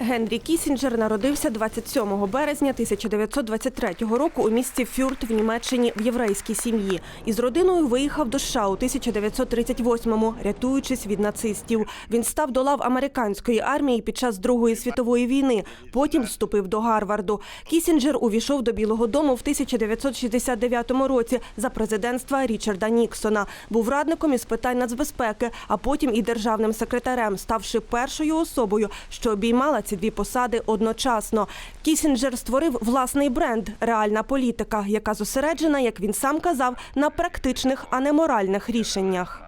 Генрі Кісінджер народився 27 березня 1923 року у місті Фюрт в Німеччині в єврейській сім'ї. Із родиною виїхав до США у 1938-му, рятуючись від нацистів. Він став до лав американської армії під час Другої світової війни. Потім вступив до Гарварду. Кісінджер увійшов до Білого Дому в 1969 році за президентства Річарда Ніксона. Був радником із питань нацбезпеки, а потім і державним секретарем, ставши першою особою, що обіймала ці дві посади одночасно. Кісінджер створив власний бренд Реальна політика, яка зосереджена, як він сам казав, на практичних, а не моральних рішеннях.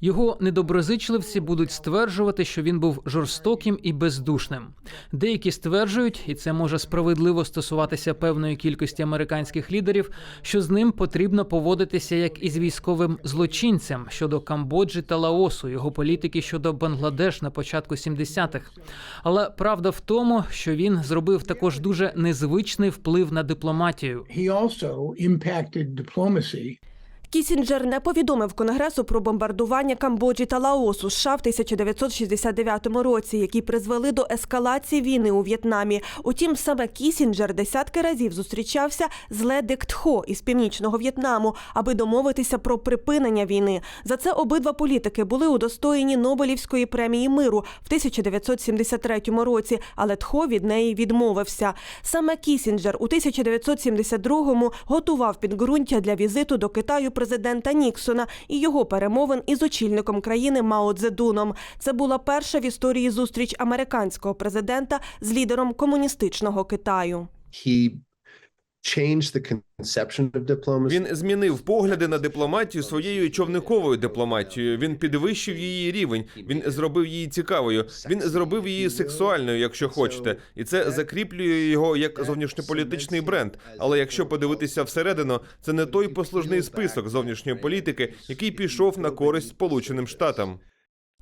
Його недоброзичливці будуть стверджувати, що він був жорстоким і бездушним. Деякі стверджують, і це може справедливо стосуватися певної кількості американських лідерів, що з ним потрібно поводитися як із військовим злочинцем щодо Камбоджі та Лаосу, його політики щодо Бангладеш на початку 70-х. Але правда в тому, що він зробив також дуже незвичний вплив на дипломатію. he also Кісінджер не повідомив Конгресу про бомбардування Камбоджі та Лаосу США в 1969 році, які призвели до ескалації війни у В'єтнамі. Утім, саме Кісінджер десятки разів зустрічався з Ле Дек Тхо із північного В'єтнаму, аби домовитися про припинення війни. За це обидва політики були удостоєні Нобелівської премії миру в 1973 році, але Тхо від неї відмовився. Саме Кісінджер у 1972-му готував підґрунтя для візиту до Китаю президента Ніксона і його перемовин із очільником країни Мао Цзедуном. Це була перша в історії зустріч американського президента з лідером комуністичного Китаю. he Він змінив погляди на дипломатію своєю човниковою дипломатією. Він підвищив її рівень. Він зробив її цікавою. Він зробив її сексуальною, якщо хочете, і це закріплює його як зовнішньополітичний бренд. Але якщо подивитися всередину, це не той послужний список зовнішньої політики, який пішов на користь Сполученим Штатам.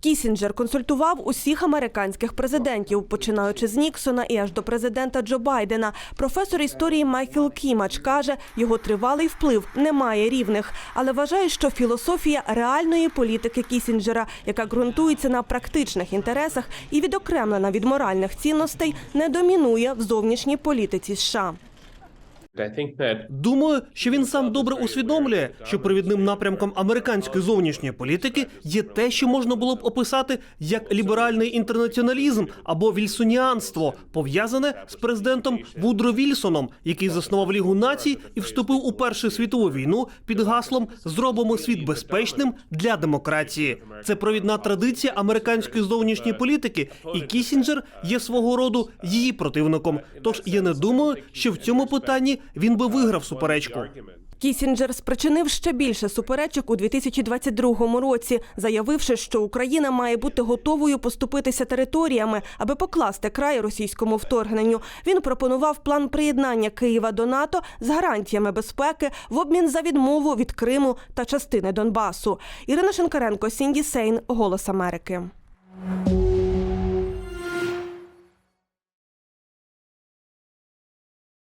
Кісінджер консультував усіх американських президентів, починаючи з Ніксона і аж до президента Джо Байдена. Професор історії Майкл Кімач каже, його тривалий вплив не має рівних, але вважає, що філософія реальної політики Кісінджера, яка ґрунтується на практичних інтересах і відокремлена від моральних цінностей, не домінує в зовнішній політиці США. Думаю, що він сам добре усвідомлює, що провідним напрямком американської зовнішньої політики є те, що можна було б описати як ліберальний інтернаціоналізм або вільсоніанство, пов'язане з президентом Вудро Вільсоном, який заснував Лігу націй і вступив у Першу світову війну під гаслом Зробимо світ безпечним для демократії. Це провідна традиція американської зовнішньої політики, і Кісінджер є свого роду її противником. Тож я не думаю, що в цьому питанні він би виграв суперечку. Кісінджер спричинив ще більше суперечок у 2022 році, заявивши, що Україна має бути готовою поступитися територіями, аби покласти край російському вторгненню. Він пропонував план приєднання Києва до НАТО з гарантіями безпеки в обмін за відмову від Криму та частини Донбасу. Ірина Шенкаренко, Сінді Сейн, Голос Америки.